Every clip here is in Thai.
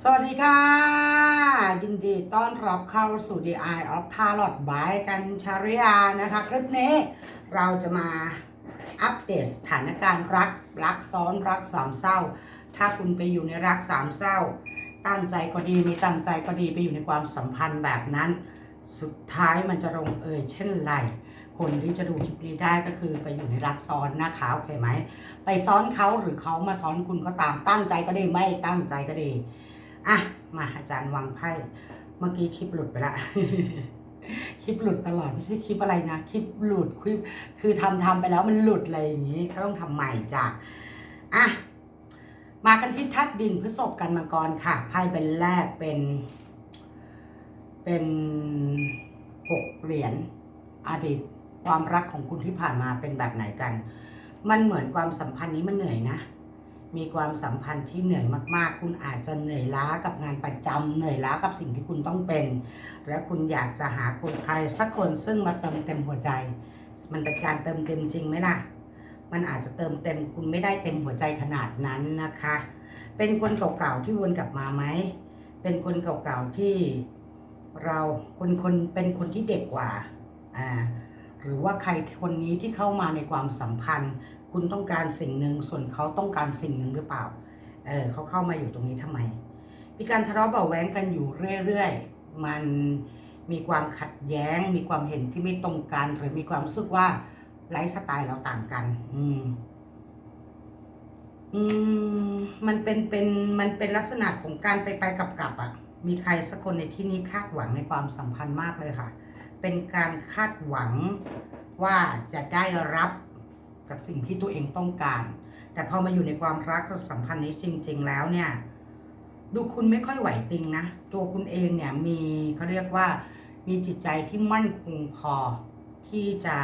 สวัสดีค่ะ ยินดีต้อนรับเข้าสู่ The Eye of Tarot by กันชาริยานะคะ คลิปนี้เราจะมาอัปเดตสถานการณ์รัก รักซ้อนรักสามเศร้า ถ้าคุณไปอยู่ในรักสามเศร้า ตั้งใจก็ดีม่ตั้งใจก็ดีไปอยู่ในความสัมพันธ์แบบนั้น สุดท้ายมันจะลงเอยเช่นไรคนที่จะดูคลิปนี้ได้ก็คือไปอยู่ในรักซ้อนนะคะโอเคไหม ไปซ้อนเขาหรือเขามาซ้อนคุณก็ตามตั้งใจก็ดีไม่ตั้งใจก็ดี อะ มาอาจารย์วางไพ่ เมื่อกี้คลิปหลุดไปละ คลิปหลุดตลอดไม่ใช่คลิปอะไรนะ คลิปหลุดคลิปคือทำทำไปแล้วมันหลุดอะไรอย่างนี้ ก็ต้องทำใหม่จ้ะ อะ มากันที่ทัดดินพฤษภกันมังกรค่ะ ไพ่เป็นแรกเป็น เป็นหกเหรียญอดีตความรักของคุณที่ผ่านมาเป็นแบบไหนกัน มันเหมือนความสัมพันธ์นี้มันเหนื่อยนะ มีความสัมพันธ์ที่เหนื่อยมาก ๆ คุณอาจจะเหนื่อยล้ากับงานประจำเหนื่อยล้ากับสิ่งที่คุณต้องเป็น และคุณอยากจะหาคนใครสักคนซึ่งมาเติมเต็มหัวใจ มันเป็นการเติมเต็มจริงไหมล่ะ มันอาจจะเติมเต็มคุณไม่ได้เต็มหัวใจขนาดนั้นนะคะ เป็นคนเก่าๆที่วนกลับมาไหม เป็นคนเก่าๆที่เราคนคนเป็นคนที่เด็กกว่า อ่า หรือว่าใครคนนี้ที่เข้ามาในความสัมพันธ์ คุณต้องการสิ่งหนึ่งส่วนเขาต้องการสิ่งหนึ่งหรือเปล่า เออเขาเข้ามาอยู่ตรงนี้ทำไม มีการทะเลาะเบาะแว้งกันอยู่เรื่อยๆ มันมีความขัดแย้ง มีความเห็นที่ไม่ตรงกันหรือมีความรู้สึกว่าไลฟ์สไตล์เราต่างกัน อืม อืม มันเป็นเป็นมันเป็นลักษณะของการไปไปกลับกลับอะ่ะ มีใครสักคนในที่นี้คาดหวังในความสัมพันธ์มากเลยค่ะ เป็นการคาดหวังว่าจะได้รับ กับสิ่งที่ตัวเองต้องการ แต่พอมาอยู่ในความรักสัมพันธ์นี้จริง ๆ แล้วเนี่ย ดูคุณไม่ค่อยไหวติงนะ ตัวคุณเองเนี่ยมีเขาเรียกว่ามีจิตใจที่มั่นคงพอที่จะ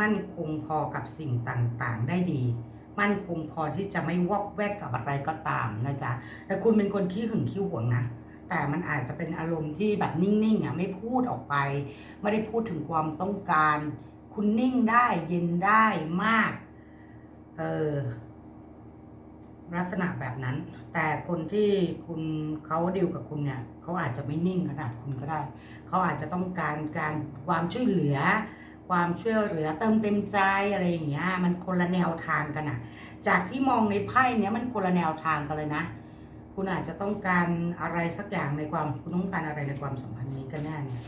มั่นคงพอกับสิ่งต่างๆ ได้ดี มั่นคงพอที่จะไม่วอกแวกกับอะไรก็ตามนะจ๊ะแต่คุณเป็นคนขี้หึงขี้หวงนะแต่มันอาจจะเป็นอารมณ์ที่แบบนิ่งๆอะไม่พูดออกไป ไม่ได้พูดถึงความต้องการ คุณนิ่งได้เย็นได้มาก เออลักษณะแบบนั้น แต่คนที่คุณเขาดีลกับคุณเนี่ยเขาอาจจะไม่นิ่งขนาดคุณก็ได้ เขาอาจจะต้องการการความช่วยเหลือ ความช่วยเหลือเติมเต็มใจอะไรอย่างเงี้ย มันคนละแนวทางกันอะจากที่มองในไพ่เนี้ยมันคนละแนวทางกันเลยนะ คุณอาจจะต้องการอะไรสักอย่างในความคุณต้องการอะไรในความสัมพันธ์นี้กันแน่เนี่ย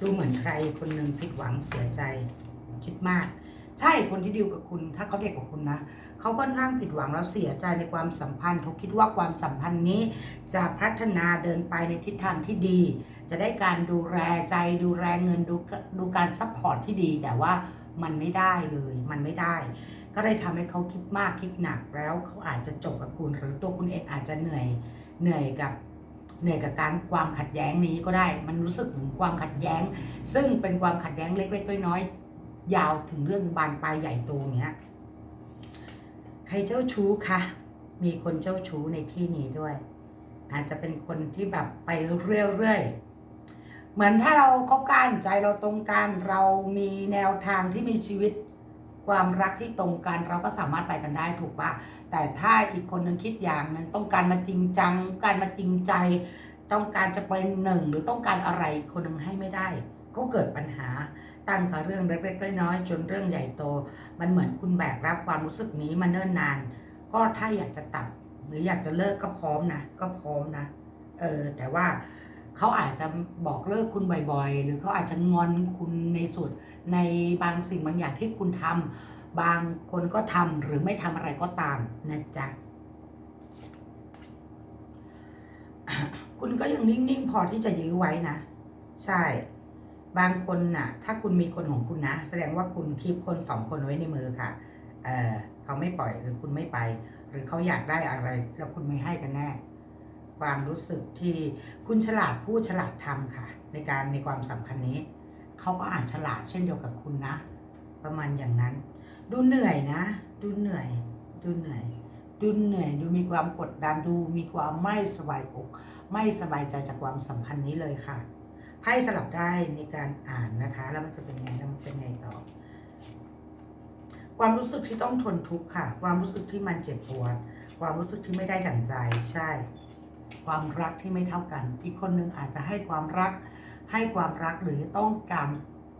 ดูเหมือนใครคนหนึ่งผิดหวังเสียใจ คิดมาก ใช่คนที่ดีลกับคุณ ถ้าเขาเด็กกว่าคุณนะเขาค่อนข้างผิดหวังแล้วเสียใจในความสัมพันธ์เขาคิดว่าความสัมพันธ์นี้ จะพัฒนาเดินไปในทิศทางที่ดี จะได้การดูแลใจดูแลเงินดูดูการซัพพอร์ตที่ดี แต่ว่ามันไม่ได้เลย มันไม่ได้ ก็ได้ทำให้เขาคิดมากคิดหนักแล้วเขาอาจจะจบกับคุณ หรือตัวคุณเองอาจจะเหนื่อยเหนื่อยกับเหนื่อยกับการความขัดแย้งนี้ก็ได้ มันรู้สึกถึงความขัดแย้ง ซึ่งเป็นความขัดแย้งเล็ก ๆ น้อยๆ ยาวถึงเรื่องบานปลายใหญ่โตเนี้ย ใครเจ้าชู้คะมีคนเจ้าชู้ในที่นี้ด้วย อาจจะเป็นคนที่แบบไปเรื่อยๆเหมือนถ้าเราเข้ากันใจเราตรงกันเรามีแนวทางที่มีชีวิตความรักที่ตรงกันเราก็สามารถไปกันได้ถูกปะแต่ถ้าอีกคนหนึ่งคิดอย่างนึงต้องการมาจริงจังการมาจริงใจ ต้องการจะเป็นหนึ่งหรือต้องการอะไรคนหนึ่งให้ไม่ได้ ก็เกิดปัญหา ตั้งแต่เรื่องเล็กๆน้อยๆจนเรื่องใหญ่โต มันเหมือนคุณแบกรับความรู้สึกนี้มาเนิ่นนาน ก็ถ้าอยากจะตัด หรืออยากจะเลิกก็พร้อมนะก็พร้อมนะเออแต่ว่าเขาอาจจะบอกเลิกคุณบ่อยๆ หรือเขาอาจจะงอนคุณในส่วนในบางสิ่งบางอย่างที่คุณทำบางคนก็ทำหรือไม่ทำอะไรก็ตามนะจ๊ะคุณก็ยังนิ่งๆ พอที่จะยื้อไว้นะ ใช่ บางคนน่ะ ถ้าคุณมีคนของคุณนะ แสดงว่าคุณคีบคนสองคนไว้ในมือค่ะ เออเขาไม่ปล่อยหรือคุณไม่ไป หรือเขาอยากได้อะไร แล้วคุณไม่ให้กันแน่ ความรู้สึกที่คุณฉลาดพูดฉลาดทำค่ะ ในการในความสัมพันธ์นี้ เขาก็อ่านฉลาดเช่นเดียวกับคุณนะ ประมาณอย่างนั้น ดูเหนื่อยนะ ดูเหนื่อย ดูเหนื่อย ดูเหนื่อย ดูมีความกดดัน ดูมีความไม่สบายอก ไม่สบายใจจากความสัมพันธ์นี้เลยค่ะ ไพ่สลับได้ในการอ่านนะคะ แล้วมันจะเป็นไงแล้วมันเป็นไงต่อ ความรู้สึกที่ต้องทนทุกข์ค่ะ ความรู้สึกที่มันเจ็บปวด ความรู้สึกที่ไม่ได้ดั่งใจใช่ ความรักที่ไม่เท่ากัน อีกคนหนึ่งอาจจะให้ความรัก ให้ความรักหรือต้องการ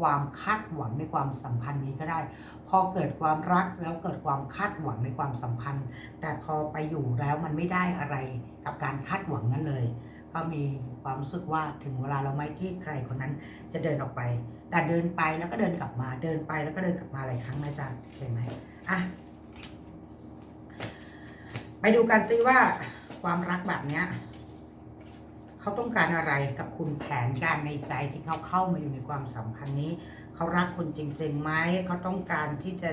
ความคาดหวังในความสัมพันธ์นี้ก็ได้ พอเกิดความรักแล้วเกิดความคาดหวังในความสัมพันธ์ แต่พอไปอยู่แล้วมันไม่ได้อะไรกับการคาดหวังนั้นเลย ก็มีความรู้สึกว่าถึงเวลาเราไหมที่ใครคนนั้นจะเดินออกไป แต่เดินไปแล้วก็เดินกลับมาเดินไปแล้วก็เดินกลับมาหลายครั้งนะจ๊ะเห็นไหมอะไปดูกันซิว่าความรักแบบเนี้ยเขาต้องการอะไรกับคุณแผนการในใจที่เขาเข้ามาอยู่ในความสัมพันธ์นี้เขารักคุณจริงๆไหมเขาต้องการที่จะ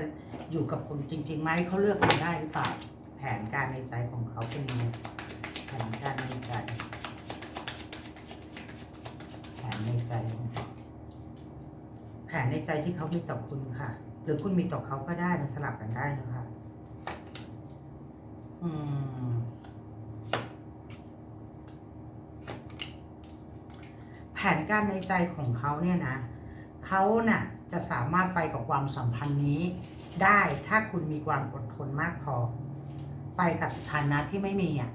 อยู่กับคุณจริงๆไหมเขาเลือกคุณได้หรือเปล่าแผนการในใจของเขาเป็นยังไงแผนการในใจ แผนในใจของเขาแผ นในใจที่เขามีต่อคุณค่ะ หรือคุณมีต่อเขาก็ได้มันสลับกันได้นะคะอืมแผนการในใจของเขาเนี่ยนะเขาน่ะจะสามารถไปกับความสัมพันธ์นี้ ได้ถ้าคุณมีความอดทนมากพอ ไปกับสถานะที่ไม่มีอะ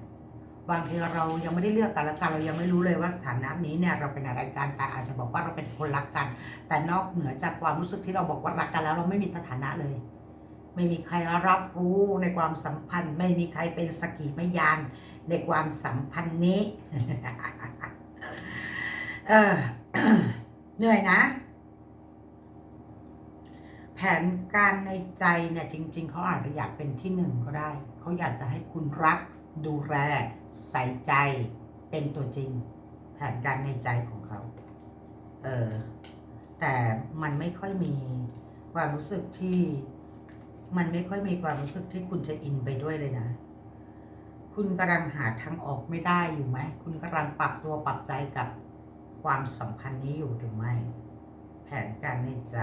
บางทีเรายังไม่ได้เลือกกันแล้วกันเรายังไม่รู้เลยว่าสถานะนี้เนี่ยเราเป็นอะไรกันแต่อาจจะบอกว่าเราเป็นคนรักกัน แต่นอกเหนือจากความรู้สึกที่เราบอกว่ารักกันแล้วเราไม่มีสถานะเลย ไม่มีใครรับรู้ในความสัมพันธ์ ไม่มีใครเป็นสกขีพยานในความสัมพันธ์นี้เออเหนื่อยนะ แผนการในใจเนี่ยจริง ๆเขาอาจจะอยากเป็นที่หนึ่งก็ได้เขาอยากจะให้คุณรัก ดูแลใส่ใจเป็นตัวจริง แผนการในใจของเขา เออแต่มันไม่ค่อยมีความรู้สึกที่มันไม่ค่อยมีความรู้สึกที่คุณจะอินไปด้วยเลยนะ คุณกำลังหาทางออกไม่ได้อยู่ไหม คุณกำลังปรับตัวปรับใจกับความสัมพันธ์นี้อยู่หรือไม่ แผนการในใจ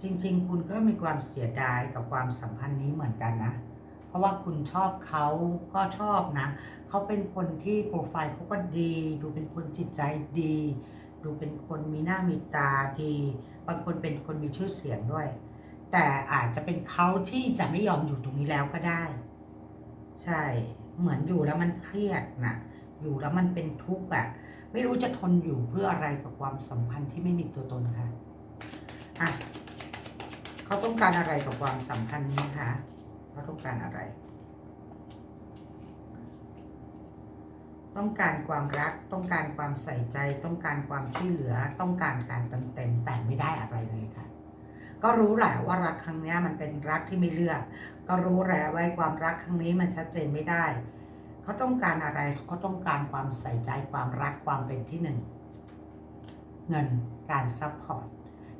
จริง ๆ คุณก็มีความเสียดายกับความสัมพันธ์นี้เหมือนกันนะ ราะว่าคุณชอบเขาก็ชอบนะ เขาเป็นคนที่โปรไฟล์เขาก็ดี ดูเป็นคนจิตใจดี ดูเป็นคนมีหน้ามีตาดี บางคนเป็นคนมีชื่อเสียงด้วย แต่อาจจะเป็นเขาที่จะไม่ยอมอยู่ตรงนี้แล้วก็ได้ ใช่ เหมือนอยู่แล้วมันเครียดนะอยู่แล้วมันเป็นทุกข์อะไม่รู้จะทนอยู่เพื่ออะไรกับความสัมพันธ์ที่ไม่มีตัวตนค่ะอะ เขาต้องการอะไรกับความสัมพันธ์นี้คะ เขาต้องการอะไร ต้องการความรัก ต้องการความใส่ใจ ต้องการความช่วยเหลือ ต้องการการเติมเต็มแต่ไม่ได้อะไรเลยค่ะ ก็รู้แหละว่ารักครั้งนี้มันเป็นรักที่ไม่เลือก ก็รู้แหละว่าความรักครั้งนี้มันชัดเจนไม่ได้ เขาต้องการอะไรเขาต้องการความใส่ใจ ความรัก ความเป็นที่หนึ่ง เงิน การซัพพอร์ต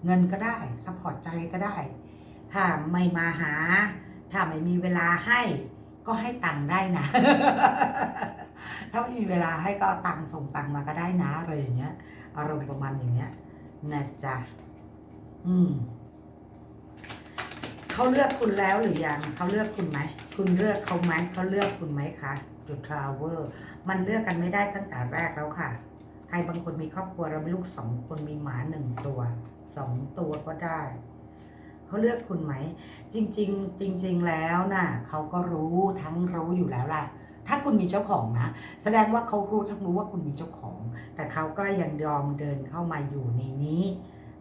เงินก็ได้ ซัพพอร์ตใจก็ได้ ถ้าไม่มาหา ถ้าไม่มีเวลาให้ก็ให้ตังค์ได้นะ ถ้าไม่มีเวลาให้ก็ตังค์ส่งตังค์มาก็ได้นะอะไรอย่างเงี้ย อารมณ์ประมาณอย่างเงี้ยนะจ๊ะอืมเขาเลือกคุณแล้วหรือยังเขาเลือกคุณไหม คุณเลือกเขาไหมเขาเลือกคุณไหมคะจุดทราเวอร์มันเลือกกันไม่ได้ตั้งแต่แรกแล้วค่ะ ใครบางคนมีครอบครัวเรามีลูกสองคนมีหมาหนึ่งตัวสองตัวก็ได้ เขาเลือกคุณไหม จริง ๆ จริง ๆ แล้วน่ะเขาก็รู้ทั้งรู้อยู่แล้วล่ะ ถ้าคุณมีเจ้าของนะ แสดงว่าเขารู้ทั้งรู้ว่าคุณมีเจ้าของ แต่เขาก็ยังยอมเดินเข้ามาอยู่ในนี้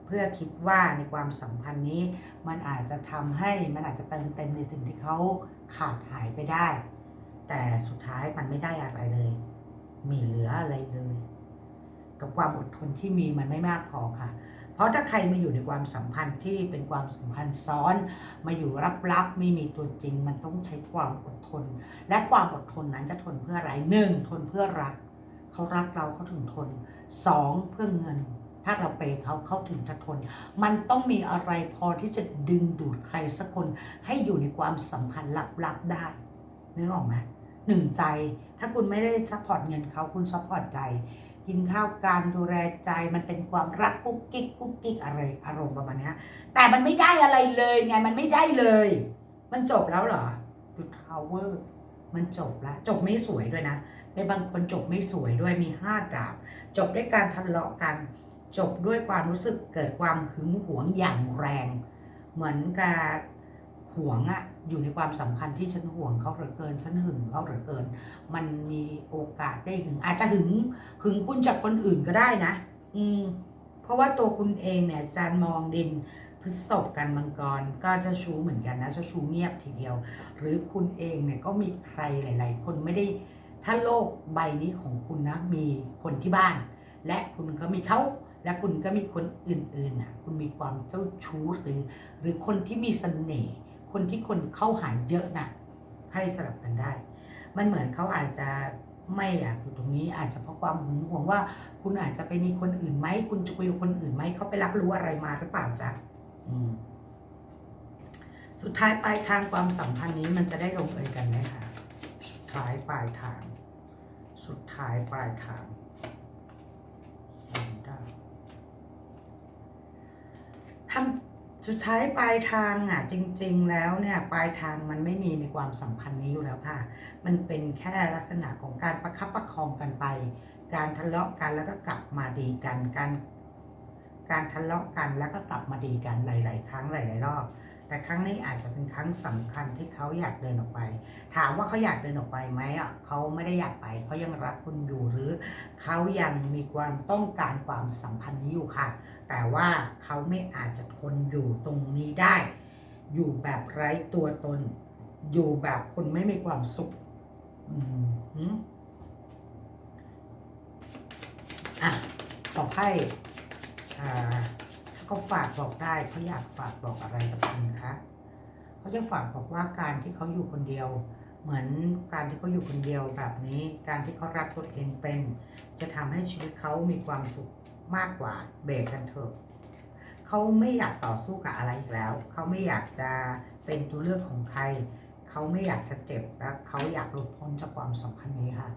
เพื่อคิดว่าในความสัมพันธ์นี้ มันอาจจะทำให้มันอาจจะเติมเต็มในสิ่งที่เขาขาดหายไปได้ แต่สุดท้ายมันไม่ได้อะไรเลย มีเหลืออะไรเลย กับความอดทนที่มีมันไม่มากพอค่ะ เพราะถ้าใครมาอยู่ในความสัมพันธ์ที่เป็นความสัมพันธ์ซ้อน มาอยู่ลับๆไม่มีตัวจริง มันต้องใช้ความอดทน และความอดทนนั้นจะทนเพื่ออะไรหนึ่งทนเพื่อรัก เขารักเราเขาถึงทนสองเพื่อเงิน ถ้าเราเปเขาเขาถึงจะทน มันต้องมีอะไรพอที่จะดึงดูดใครสักคนให้อยู่ในความสัมพันธ์ลับๆได้นึกออกไหมหนึ่งใจถ้าคุณไม่ได้ซัพพอร์ตเงินเขาคุณซัพพอร์ตใจ กินข้าวการดูแลใจมันเป็นความรักกุ๊กกิ๊กกุ๊กกิ๊กอะไรอารมณ์ประมาณนี้แต่มันไม่ได้อะไรเลยไงมันไม่ได้เลย มันจบแล้วเหรอดูทาวเวอร์มันจบแล้วจบไม่สวยด้วยนะในบางคนจบไม่สวยด้วยมีห้าดาบ จบด้วยการทะเลาะกัน จบด้วยความรู้สึกเกิดความหึงหวงอย่างแรง เหมือนกับหวงอะ อยู่ในความสัมพันธ์ที่ฉันห่วงเขาเหลือเกิน ฉันหึงเขาเหลือเกิน มันมีโอกาสได้หึง อาจจะหึงหึงคุณจากคนอื่นก็ได้นะ อืม เพราะว่าตัวคุณเองเนี่ยจารย์มองดินพฤษภกันมังกรก็จะชูเหมือนกันนะจะชูเงียบทีเดียว หรือคุณเองเนี่ยก็มีใครหลาย ๆ คนไม่ได้ถ้าโลกใบนี้ของคุณนะมีคนที่บ้าน และคุณก็มีเขาและคุณก็มีคนอื่นๆน่ะคุณมีความเจ้าชู้หรือ หรือคนที่มีเสน่ห์ คนที่คนเข้าหาเยอะน่ะให้สลับกันได้ มันเหมือนเขาอาจจะไม่อยากอยู่ตรงนี้อาจจะเพราะความหึงหวงว่า คุณอาจจะไปมีคนอื่นไหมคุณจะคุยกับคนอื่นไหมเขาไปรับรู้อะไรมาหรือเปล่าจ๊ะอืมสุดท้ายปลายทางความสัมพันธ์นี้มันจะได้ลงเอยกันไหมคะสุดท้ายปลายทาง สุดท้ายปลายทางสองดาวทำ สุดท้ายปลายทางอะจริง ๆ แล้วเนี่ยปลายทางมันไม่มีในความสัมพันธ์นี้อยู่แล้วค่ะ มันเป็นแค่ลักษณะของการประคับประคองกันไป การทะเลาะกันแล้วก็กลับมาดีกันการการทะเลาะกันแล้วก็กลับมาดีกันหลาย ๆ ครั้งหลาย ๆ รอบ แต่ครั้งนี้อาจจะเป็นครั้งสำคัญที่เขาอยากเดินออกไป ถามว่าเขาอยากเดินออกไปไหมอะเขาไม่ได้อยากไปเขายังรักคุณอยู่หรือเขายังมีความต้องการความสัมพันธ์นี้อยู่ค่ะ แต่ว่าเขาไม่อาจจะทนอยู่ตรงนี้ได้ อยู่แบบไร้ตัวตน อยู่แบบคนไม่มีความสุขอืมหืมอะตอไพ่อ่าถ้าเขาฝากบอกได้เขาอยากฝากบอกอะไรกับคุณคะเขาจะฝากบอกว่าการที่เขาอยู่คนเดียว เหมือนการที่เขาอยู่คนเดียวแบบนี้ การที่เขารักตัวเองเป็น จะทำให้ชีวิตเขามีความสุข มากกว่าเบรกกันเถอะเขาไม่อยากต่อสู้กับอะไรอีกแล้ว เขาไม่อยากจะเป็นตัวเลือกของใคร เขาไม่อยากจะเจ็บและเขาอยากหลุดพ้นจากความสัมพันธ์นี้ค่ะ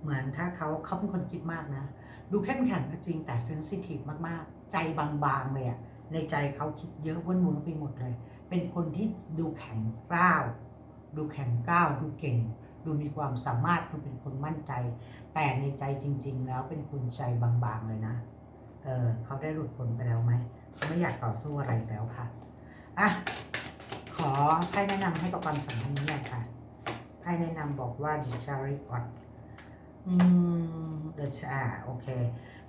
เหมือนถ้าเขาเขาเป็นคนคิดมากนะ ดูเข้มแข็งก็จริงแต่เซนซิทีฟมากๆ ใจบางๆเลยอะในใจเขาคิดเยอะวุ่นวอร์ไปหมดเลย เป็นคนที่ดูแข็งกร้าว ดูแข็งกร้าว ดูเก่ง ดูมีความสามารถ ดูเป็นคนมั่นใจ แต่ในใจจริง ๆ แล้วเป็นคนใจบางๆเลยนะ เออเขาได้หลุดพ้นไปแล้วไหมเขาไม่อยากต่อสู้อะไรแล้วค่ะ อะ ขอไพ่แนะนำให้กับความสัมพันธ์นี้หน่อยค่ะไพ่แนะนำบอกว่า d i s h a r i o t อืมเดชอ่าโอเค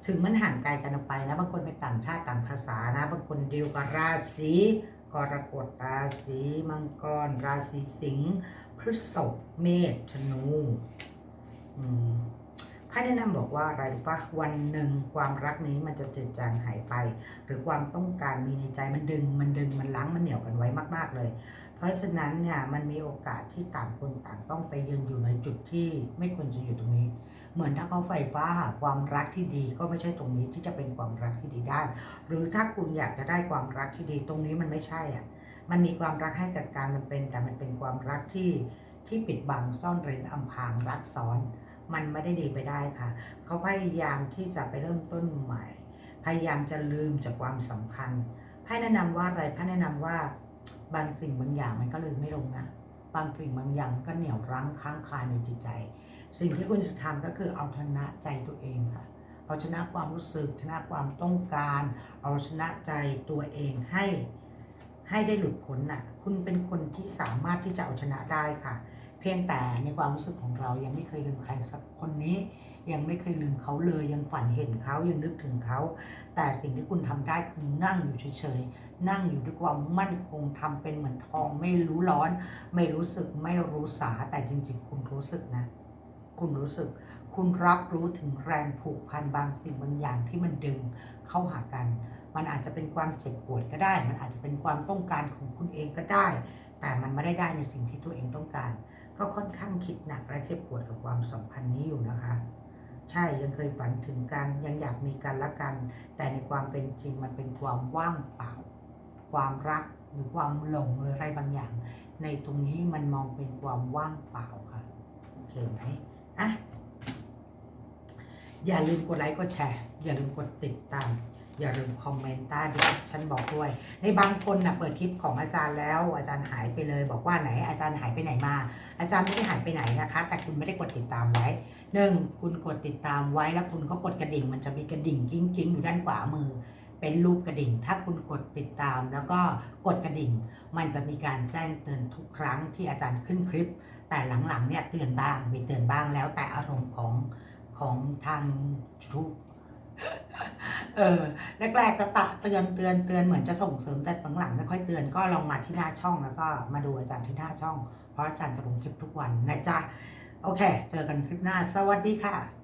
ถึงมันห่างไกลกันออกไปนะ บางคนเป็นต่างชาติต่างภาษานะ บางคนดีลกับราศีกรกฎราศีมังกร ราศีสิงห์พฤษภเมษธนู อืม ไพ่แนะนำบอกว่าอะไรรู้ปะวันหนึ่งความรักนี้มันจะจืดจางหายไป หรือความต้องการมีในใจมันดึง มันดึงมันล้างมันเหนียวกันไว้มาก ๆ เลย เพราะฉะนั้นเนี่ยมันมีโอกาสที่ต่างคนต่างต้องไปยืนอยู่ในจุดที่ไม่ควรจะอยู่ตรงนี้ เหมือนถ้าเขาไฟฟ้าหาความรักที่ดีก็ไม่ใช่ตรงนี้ที่จะเป็นความรักที่ดีได้ หรือถ้าคุณอยากจะได้ความรักที่ดีตรงนี้มันไม่ใช่อะมันมีความรักให้กับการมันเป็น แต่มันเป็นความรักที่ที่ปิดบังซ่อนเร้นอำพรางรักซ้อน มันไม่ได้ดีไปได้ค่ะ เขาพยายามที่จะไปเริ่มต้นใหม่ พยายามจะลืมจากความสัมพันธ์ไพ่แนะนำว่าอะไรไพ่แนะนำว่าบางสิ่งบางอย่างมันก็ลืมไม่ลงนะบางสิ่งบางอย่างก็เหนี่ยวรั้งค้างคาในจิตใจ สิ่งที่คุณจะทำก็คือเอาชนะใจตัวเองค่ะ เอาชนะความรู้สึก ชนะความต้องการ เอาชนะใจตัวเองให้ให้ได้หลุดพ้นน่ะ คุณเป็นคนที่สามารถที่จะเอาชนะได้ค่ะ พียงแต่ในความรู้สึกของเรายังไม่เคยลืมใครสักคนนี้ ยังไม่เคยลืมเขาเลย ยังฝันเห็นเขายังนึกถึงเขา แต่สิ่งที่คุณทำได้คือนั่งอยู่เฉยๆนั่งอยู่ด้วยความมั่นคงทำเป็นเหมือนทอง ไม่รู้ร้อน ไม่รู้สึกไม่รู้สาแต่จริง ๆ คุณรู้สึกนะ คุณรู้สึก คุณรับรู้ถึงแรงผูกพันบางสิ่งบางอย่างที่มันดึงเข้าหากัน มันอาจจะเป็นความเจ็บปวดก็ได้ มันอาจจะเป็นความต้องการของคุณเองก็ได้ แต่มันไม่ได้ได้ในสิ่งที่ตัวเองต้องการ ก็ค่อนข้างคิดหนักและเจ็บปวดกับความสัมพันธ์นี้อยู่นะคะ ใช่ยังเคยฝันถึงกันยังอยากมีกันละกัน แต่ในความเป็นจริงมันเป็นความว่างเปล่า ความรักหรือความหลงหรืออะไรบางอย่าง ในตรงนี้มันมองเป็นความว่างเปล่าค่ะโอเคไหมอะอย่าลืมกดไลค์กดแชร์ อย่าลืมกดติดตาม อย่าลืมคอมเมนต์ใต้ดีฉันบอกด้วย ในบางคนนะเปิดคลิปของอาจารย์แล้ว อาจารย์หายไปเลย บอกว่าไหน อาจารย์หายไปไหนมา อาจารย์ไม่ได้หายไปไหนนะคะ แต่คุณไม่ได้กดติดตามไว้หนึ่งคุณกดติดตามไว้แล้วคุณก็กดกระดิ่ง มันจะมีกระดิ่งกิ้งกิ้งอยู่ด้านขวามือ เป็นรูปกระดิ่ง ถ้าคุณกดติดตาม แล้วก็กดกระดิ่ง มันจะมีการแจ้งเตือนทุกครั้งที่อาจารย์ขึ้นคลิป แต่หลังๆเนี่ยเตือนบ้างมีเตือนบ้างแล้วแต่อารมณ์ของของทาง YouTube เออแรกๆก็ตะเตือนเตือนเตือนเหมือนจะส่งเสริมแต่หลังๆไม่ค่อยเตือนก็ลองมาที่หน้าช่องแล้วก็มาดูอาจารย์ที่หน้าช่อง เพราะอาจารย์จะลงคลิปทุกวันนะจ๊ะ โอเค เจอกันคลิปหน้า สวัสดีค่ะ